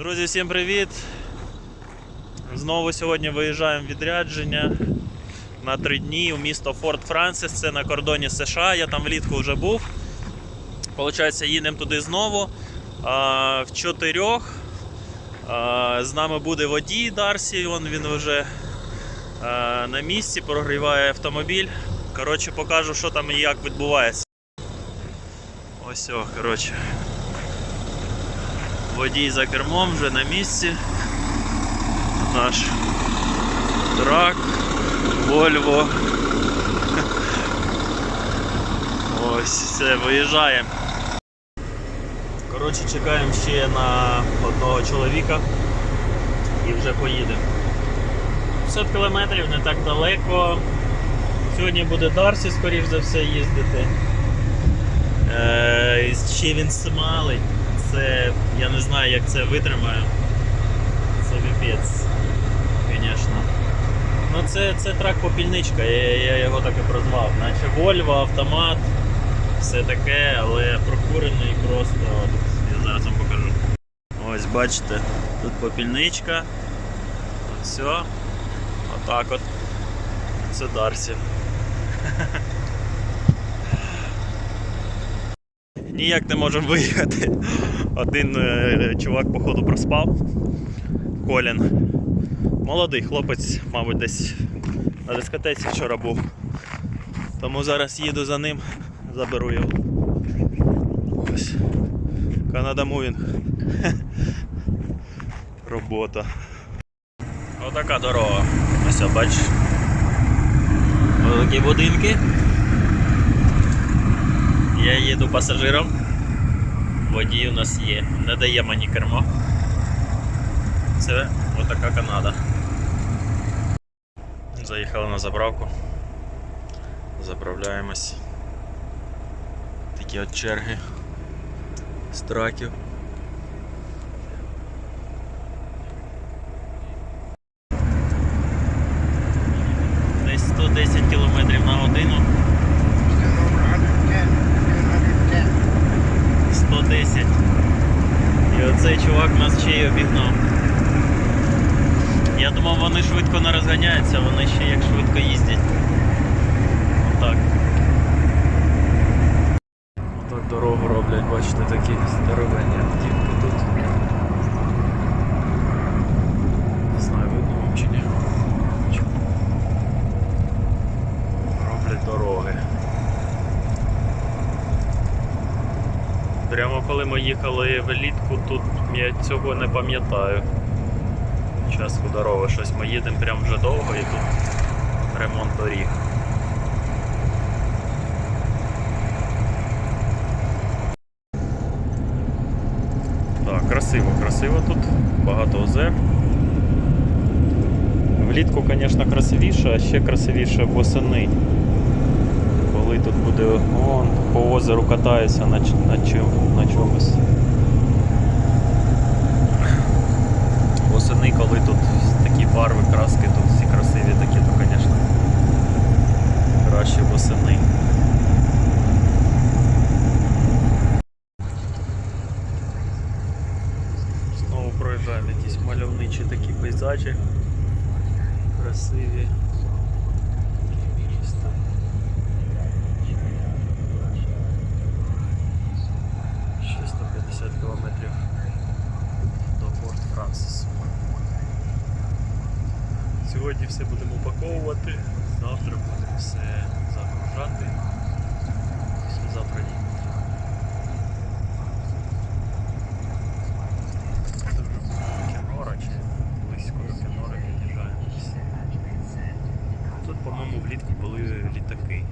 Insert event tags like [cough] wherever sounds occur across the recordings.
Друзі, всім привіт! Знову сьогодні виїжджаємо в відрядження на три дні у місто Форт Франсис. Це на кордоні США. Я там влітку вже був. Получається, їдемо туди знову. А, в чотирьох. З нами буде водій Дарсі. Він, він вже а, на місці, прогріває автомобіль. Коротше, покажу, що там і як відбувається. Ось о, коротше. Водій за кермом вже на місці. Наш трак, Вольво. Ось все, виїжджаємо. Коротше, чекаємо ще на одного чоловіка і вже поїдемо. 50 кілометрів не так далеко. Сьогодні буде Дарсі, скоріш за все, їздити. Е, ще він смалить. Це я не знаю, як це витримаю. Це віпець, звісно. Ну це, це трак попільничка, я, я його так і прозвав. Наче Volvo, автомат, все таке, але прокурений просто. Я зараз вам покажу. Ось бачите, тут попільничка. Все. Отак от. Це Дарсі. [laughs] Ніяк не можемо виїхати. Один е, чувак, походу, проспав. Колін. Молодий хлопець, мабуть, десь на дискотеці вчора був. Тому зараз їду за ним, заберу його. Ось. Канада Мувінг. [laughs] Робота. Отака дорога. Ось, бачиш. Такі будинки. Я їду пасажиром. Водій у нас є. Не дає мені кермо. Це отака Канада. Заїхали на заправку. Заправляємось. Такі от черги з траків. Десь 110 км на годину. 110. І оцей чувак нас ще й обігнав. Я думав, вони швидко не розганяються, вони ще як швидко їздять. Отак. Отак дорогу роблять, бачите, такі здоровенні автівки тут. Не знаю, видно вам чи ні. Роблять дороги. Прямо коли ми їхали влітку, тут я цього не пам'ятаю. Час худорова щось ми їдемо прям вже довго і тут ремонт доріг. Так, красиво, красиво тут, багато озер. Влітку, звісно, красивіше, а ще красивіше восени. Коли тут буде он, по озеру катаюся на, на, на чомусь. Восени, коли тут такі барви, краски, тут всі красиві такі, то, звісно, краще восени. Знову проїжджаємо якісь мальовничі такі пейзажі. Красиві. Місто. Ще 150 кілометрів до Форт Франсис. Сьогодні все будемо упаковувати, завтра будемо все загружати. Завтра їхати. Це вже буде Кенора чи близько до Кенора під'їжджаємо. десь. Тут, по-моєму, влітку були літаки.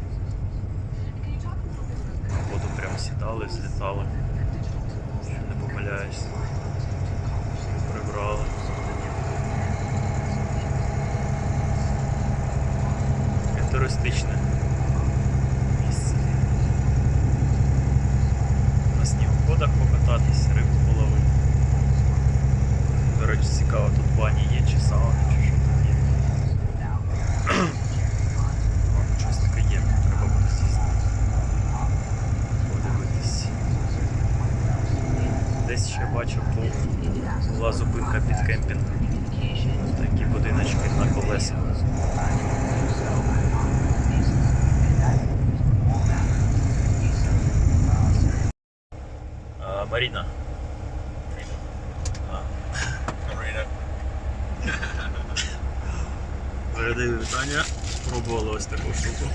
На воду прям сідали, злітали. Якщо не помиляюсь. Прибрали. Таке туристичне місце. На снігоходах покататись, рибу половити. До речі, цікаво, тут бані є чи сауни, чи що тут є. О, щось таке є, треба буде з'їздити. Подивитись. Десь ще бачив була зупинка під кемпінг. Такі будиночки на колесах. А, Маріна. А. Передаю вітання. Спробували ось таку штуку.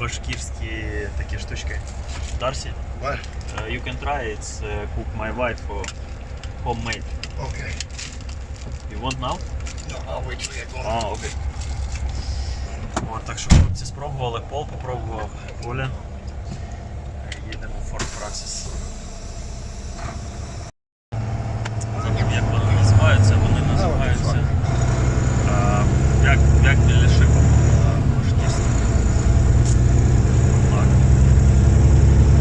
Башкірські такі штучки. Дарсі. What? Uh, you can try it. It's uh, cook my wife for homemade. Okay. You want now? No, I'll wait till you go. А, окей. От, так що хлопці спробували, Пол попробував, Оля. Їдемо в Форт Франсіс. Забув, як вони називаються, вони називаються. А, як, як біля шипа по-башкірськи. Так.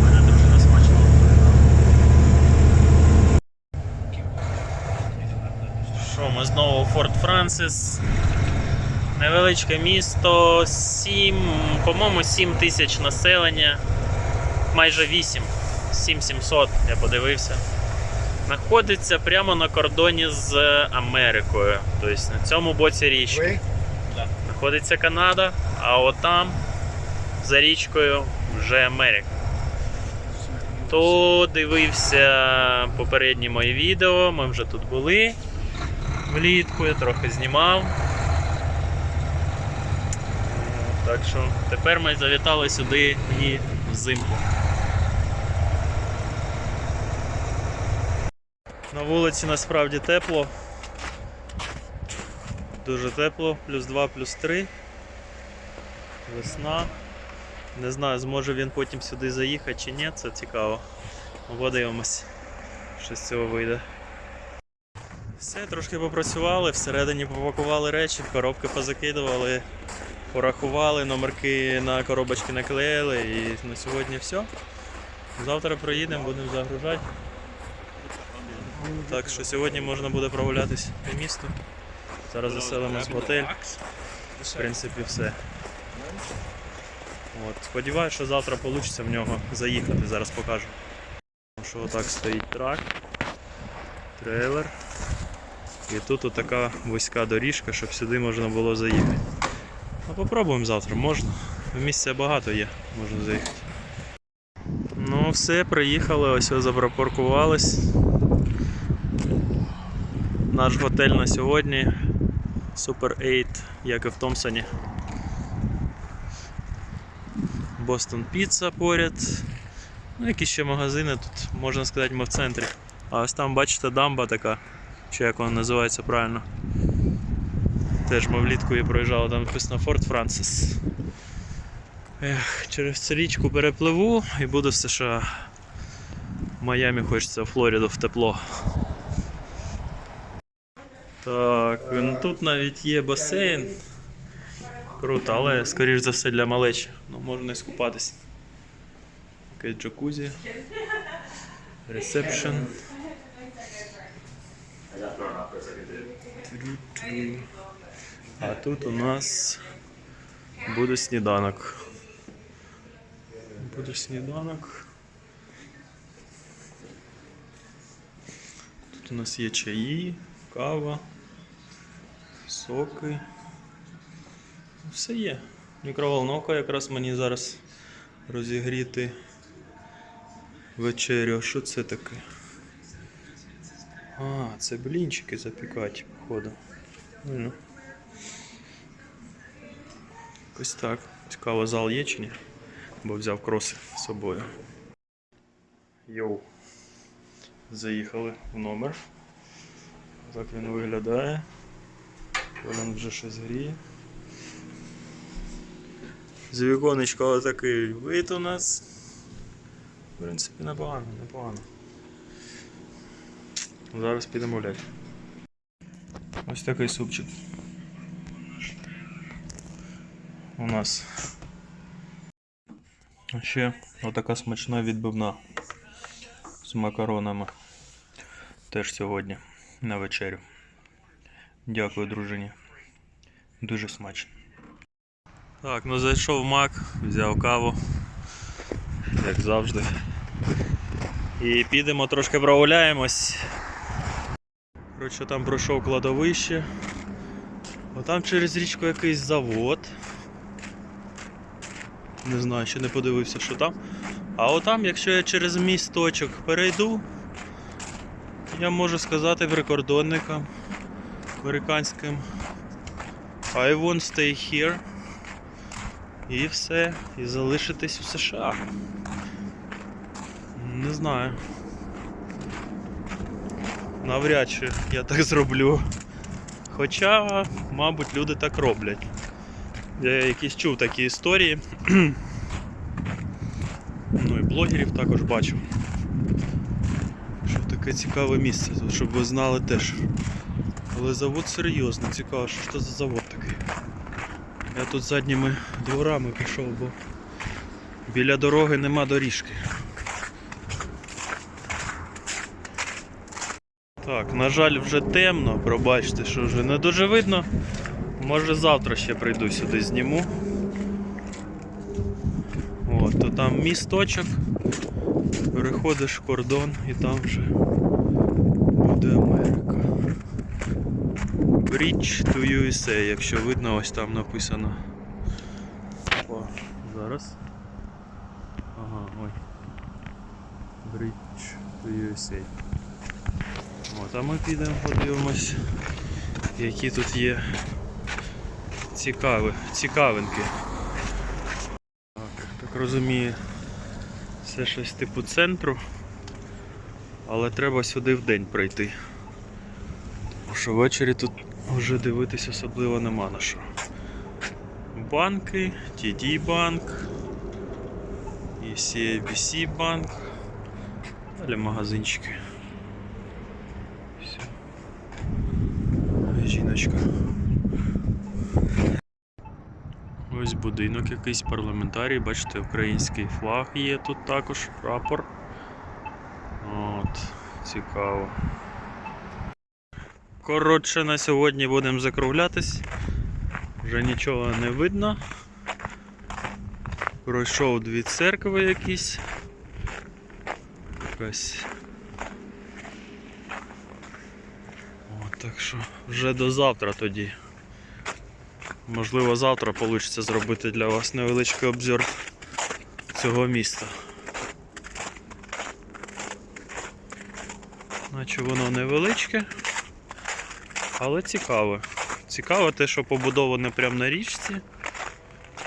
Мене дружина смачно готує. Що, ми знову у Форт Невеличке місто, 7, по-моєму, 7 тисяч населення, майже 8, 7700, я подивився. Знаходиться прямо на кордоні з Америкою. Тобто на цьому боці річки. Знаходиться Канада, а отам за річкою вже Америка. Хто дивився попередні мої відео, ми вже тут були влітку, я трохи знімав. Так що тепер ми завітали сюди і взимку. На вулиці насправді тепло. Дуже тепло, плюс 2, плюс 3. Весна. Не знаю, зможе він потім сюди заїхати чи ні, це цікаво. Подивимось, що з цього вийде. Все, трошки попрацювали, всередині попакували речі, коробки позакидували, порахували, номерки на коробочки наклеїли і на сьогодні все. Завтра проїдемо, будемо загружати. Так що сьогодні можна буде прогулятись по місту. Зараз заселимось в готель. В принципі, все. От. Сподіваюсь, що завтра вийде в нього заїхати, зараз покажу. Що отак стоїть трак, трейлер. І тут отака вузька доріжка, щоб сюди можна було заїхати. Ну попробуємо завтра, можна. Місця багато є, можна заїхати. Ну все, приїхали, ось запропаркувались. Наш готель на сьогодні Super 8, як і в Томпсоні. Бостон Піца поряд. Ну, якісь ще магазини тут, можна сказати, ми в центрі. А ось там, бачите, дамба така, чи як вона називається правильно. Теж ми влітку її проїжджали, там написано Форт Франсіс. Ех, через цю річку перепливу і буду в США. В Майамі хочеться в Флориду в тепло. Так, ну тут навіть є басейн. Круто, але скоріш за все для малечі. Ну, можна і скупатись. Якесь джакузі. Ресепшн. А тут у нас буде сніданок. Буде сніданок. Тут у нас є чаї, кава, соки. Все є. Мікроволновка якраз мені зараз розігріти вечерю. Що це таке? А, це блінчики запікати, походу. Ну. Ось так. Цікаво, зал є чи ні? Бо взяв кроси з собою. Йоу. Заїхали в номер. Так він виглядає. Він вже щось гріє. З віконечка отакий вид у нас. В принципі, непогано, непогано. Зараз підемо гуляти. Ось такий супчик. У нас. Ще отака смачна відбивна з макаронами. Теж сьогодні на вечерю. Дякую, дружині. Дуже смачно. Так, ну зайшов мак, взяв каву, як завжди. І підемо трошки прогуляємось Коротше, там пройшов кладовище. А там через річку якийсь завод. Не знаю, ще не подивився, що там. А отам, якщо я через місточок перейду, я можу сказати прикордонникам американським I won't stay here. І все, і залишитись у США. Не знаю. Навряд чи я так зроблю. Хоча, мабуть, люди так роблять. Я якісь чув такі історії. [clears throat] ну і блогерів також бачив. Що таке цікаве місце, тут, щоб ви знали теж. Але завод серйозно, цікаво, що ж це за завод такий. Я тут задніми дворами пішов, бо біля дороги нема доріжки. Так, на жаль, вже темно, пробачте, що вже не дуже видно. Може завтра ще прийду сюди зніму. От, то там місточок, переходиш кордон і там вже буде Америка. Bridge to USA, якщо видно, ось там написано. О, зараз. Ага, ой. Bridge to USA. От, а ми підемо подивимось, які тут є цікаві, цікавинки. Так, так розумію, це щось типу центру, але треба сюди в день прийти. Тому що ввечері тут вже дивитись особливо нема на що. Банки, TD банк, і CIBC банк, далі магазинчики. Все. Жіночка. Ось будинок якийсь парламентарій, бачите, український флаг є тут також, прапор. От, цікаво. Коротше, на сьогодні будемо закруглятись. Вже нічого не видно. Пройшов дві церкви якісь. Якась. От, так що вже до завтра тоді. Можливо, завтра вийде зробити для вас невеличкий обзор цього міста. Наче воно невеличке, але цікаве. Цікаве те, що побудоване прямо на річці.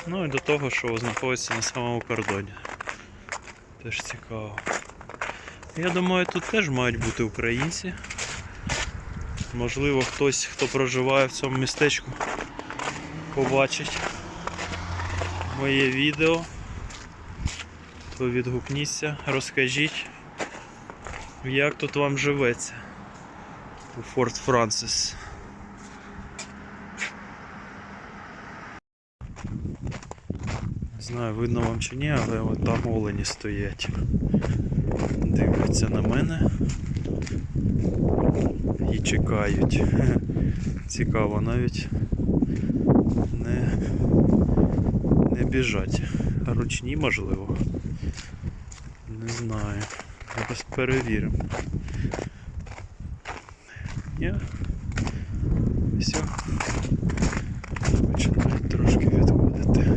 Ну і до того, що знаходиться на самому кордоні. Теж цікаво. Я думаю, тут теж мають бути українці. Можливо, хтось, хто проживає в цьому містечку, побачить моє відео, то відгукніться, розкажіть, як тут вам живеться у Форт Франсис. Не знаю, видно вам чи ні, але от там олені стоять. Дивляться на мене і чекають. [laughs] Цікаво, навіть не, не біжать. Ручні можливо. Не знаю. Якось перевіримо. Ні. Все. Починають трошки відходити.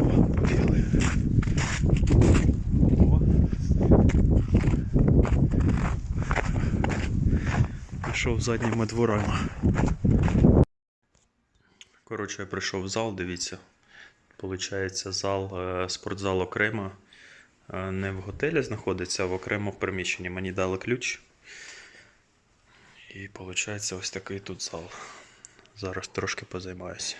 О, побігли. О. Пішов задніми дворами. Коротше, я прийшов в зал, дивіться. Получається, зал, е, спортзал окремо. е, Не в готелі знаходиться, а в окремому приміщенні. Мені дали ключ. І виходить ось такий тут зал. Зараз трошки позаймаюся.